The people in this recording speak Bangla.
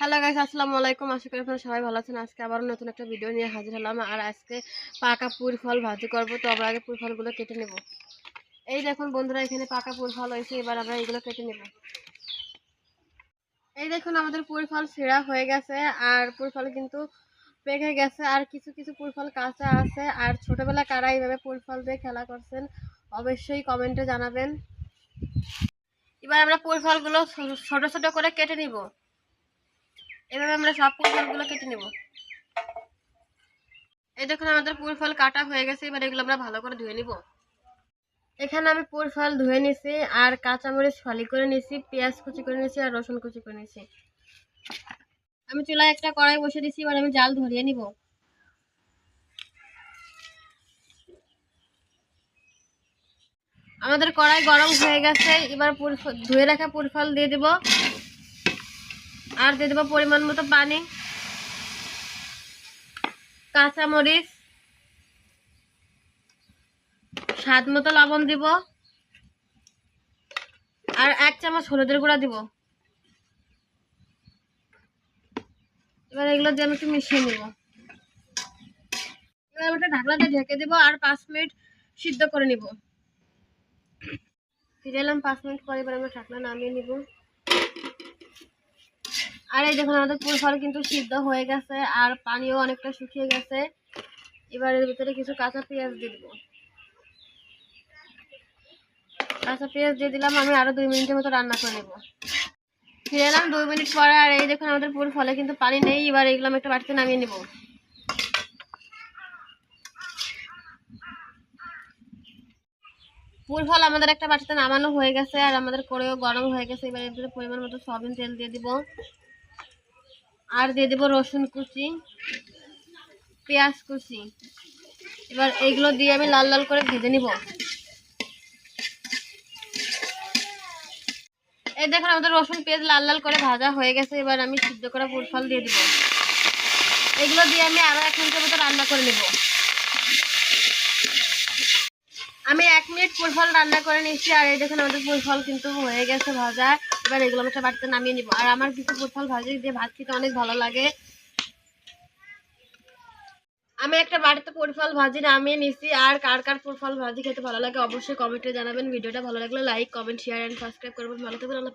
হ্যালো গাইস আসসালামু আলাইকুম। আশা করি আপনারা সবাই ভালো আছেন। আজকে আবার নতুন একটা ভিডিও নিয়ে হাজির হলাম আর আজকে পাকা পুর ফল ভাজি করব। তো আমরা আগে পুর ফলগুলো কেটে নেব। এই দেখুন বন্ধুরা, এখানে পাকা পুর ফল হয়েছে। এবার আমরা এগুলো কেটে নেব। এই দেখুন, আমাদের পুর ফল ছেঁড়া হয়ে গেছে আর পুর ফল কিন্তু পেকে গেছে। আর কিছু কিছু পুর ফল কাঁচা আছে। আর ছোটবেলা কারা এইভাবে পুর ফল দিয়ে খেলা করছেন, অবশ্যই কমেন্টে জানাবেন। এবার আমরা পুর ফলগুলো ছোট ছোট করে কেটে নিব। এভাবে আমরা সব পুর ফলগুলো কেটে নেব। এই দেখুন, আমাদের পুর ফল কাটা হয়ে গেছে, এবার এগুলো আমরা ভালো করে ধুয়ে নিব। এখানে আমি পুর ফল ধুয়ে নিছি, আর কাঁচামরিচ ফালি করে নিছি, পেঁয়াজ কুচি করে নিছি, আর রসুন কুচি করে নিছি। আমি চুলায় একটা কড়াই বসে দিছি, এবার আমি জাল ধরিয়ে নিব। আমাদের কড়াই গরম হয়ে গেছে, এবার ধুয়ে রাখা পুর ফল দিয়ে দিব। আর দিয়ে দেবো পরিমাণ মতো পানি, কাঁচামরিচ, স্বাদ মতো লবণ দিব, আর এক চামচ হলুদের গুঁড়া দিব। এবার এগুলো দিয়ে আমি একটু মিশিয়ে নিব। এবার আমি একটা ঢাকনা দিয়ে ঢেকে দেবো আর পাঁচ মিনিট সিদ্ধ করে নিব। ফিরে এলাম পাঁচ মিনিট পরে, এবার আমরা ঢাকনা নামিয়ে নিব। আর এই দেখুন, আমাদের পুর ফল কিন্তু সিদ্ধ হয়ে গেছে, আর পানিও অনেকটা শুকিয়ে গেছে। এবার এর ভিতরে কিছু কাঁচা পেঁয়াজ দিয়ে দিব। কাঁচা পেঁয়াজ দিয়ে দিলাম, আমি আরও দুই মিনিটের মতো রান্না করে নেব। ফিরে এলাম দুই মিনিট পরে, আর এই দেখুন, আমাদের পুর ফলে কিন্তু পানি নেই। এবার এগুলো আমি একটা বাটিতে নামিয়ে নেব। পুর ফল আমাদের একটা বাটিতে নামানো হয়ে গেছে, আর আমাদের করেও গরম হয়ে গেছে। এবার এর ভিতরে পরিমাণ মতো সয়াবিন তেল দিয়ে দিব। আর দিয়ে দেবো রসুন কুচি, পেঁয়াজ কুচি। এবার এইগুলো দিয়ে আমি লাল লাল করে ভেজে নিব। এই দেখুন, আমাদের রসুন, পেঁয়াজ লাল লাল করে ভাজা হয়ে গেছে। এবার আমি সিদ্ধ করা পুর ফল দিয়ে দিব। এগুলো দিয়ে আমি আরও এক মিনিটের মতো রান্না করে নেব। আমি এক মিনিট পুর ফল রান্না করে নিচ্ছি আর এই দেখুন, আমাদের পুর ফল কিন্তু হয়ে গেছে ভাজা। এবার এগুলো আমি বাড়িতে নামিয়ে নিব। আর আমার কিছু কোথাও ভাজি দিয়ে ভাত খেতে অনেক ভালো লাগে। আমি একটা বাড়িতে পোরফল ভাজি নামিয়ে নিচ্ছি আর কার কার পোরফল ভাজি খেতে ভালো লাগে অবশ্যই কমেন্টে জানাবেন। ভিডিওটা ভালো লাগলে like comment share and subscribe করবেন। ভালো থাকবেন, আল্লাহ